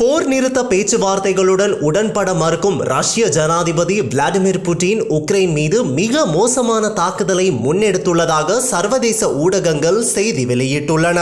போர் நிறுத்த பேச்சுவார்த்தைகளுடன் உடன்பட மறுக்கும் ரஷ்ய ஜனாதிபதி விளாடிமிர் புட்டின் உக்ரைன் மீது மிக மோசமான தாக்குதலை முன்னெடுத்துள்ளதாக சர்வதேச ஊடகங்கள் செய்தி வெளியிட்டுள்ளன.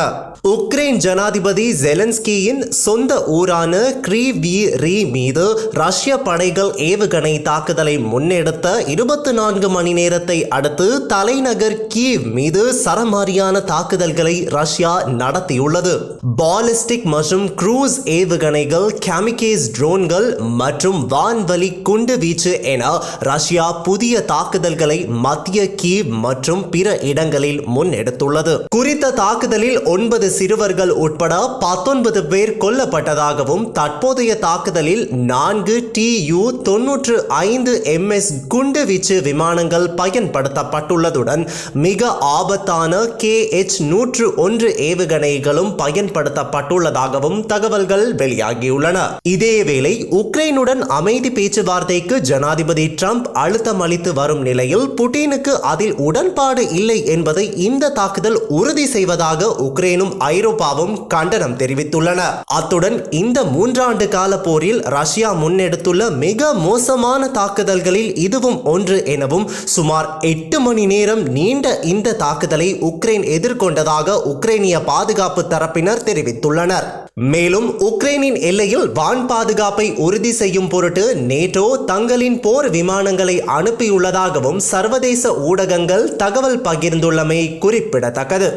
உக்ரைன் ஜனாதிபதி ஜெலன்ஸ்கியின் சொந்த ஊரான கிரீவி ரீ மீது ரஷ்ய படைகள் ஏவுகணை தாக்குதலை முன்னெடுத்த இருபத்தி நான்கு மணி நேரத்தை அடுத்து தலைநகர் கீவ் மீது சரமாரியான தாக்குதல்களை ரஷ்யா நடத்தியுள்ளது. பாலிஸ்டிக் மற்றும் க்ரூஸ் ஏவுகணை ஏவுகணைகள் கேமிகேஸ் ட்ரோன்கள் மற்றும் வான்வழி குண்டு வீச்சு என ரஷ்யா புதிய தாக்குதல்களை மத்திய கீவ் மற்றும் பிற இடங்களில் முன்னெடுத்துள்ளது. குறித்த தாக்குதலில் ஒன்பது சிறுவர்கள் உட்பட பத்தொன்பது பேர் கொல்லப்பட்டதாகவும் தற்போதைய தாக்குதலில் நான்கு டி யு தொன்னூற்று ஐந்து எம்எஸ் குண்டுவீச்சு விமானங்கள் பயன்படுத்தப்பட்டுள்ளதுடன் மிக ஆபத்தான கே எச் நூற்று ஒன்று ஏவுகணைகளும் பயன்படுத்தப்பட்டுள்ளதாகவும் தகவல்கள் வெளியாகியுள்ளன இதேவேளை உக்ரைனுடன் அமைதி பேச்சுவார்த்தைக்கு ஜனாதிபதி ட்ரம்ப் அழுத்தம் அளித்து வரும் நிலையில் புட்டினுக்கு அதில் உடன்பாடு இல்லை என்பதை இந்த தாக்குதல் உறுதி செய்வதாக உக்ரைனும் ஐரோப்பாவும் கண்டனம் தெரிவித்துள்ளன. அத்துடன் இந்த மூன்றாண்டு கால போரில் ரஷ்யா முன்னெடுத்துள்ள மிக மோசமான தாக்குதல்களில் இதுவும் ஒன்று எனவும் சுமார் எட்டு மணி நேரம் நீண்ட இந்த தாக்குதலை உக்ரைன் எதிர்கொண்டதாக உக்ரைனிய பாதுகாப்பு தரப்பினர் தெரிவித்துள்ளனர். மேலும் உக்ரைனின் எல்லையில் வான் பாதுகாப்பை உறுதி செய்யும் பொருட்டு நேட்டோ தங்களின் போர் விமானங்களை அனுப்பியுள்ளதாகவும் சர்வதேச ஊடகங்கள் தகவல் பகிர்ந்துள்ளமை குறிப்பிடத்தக்கது.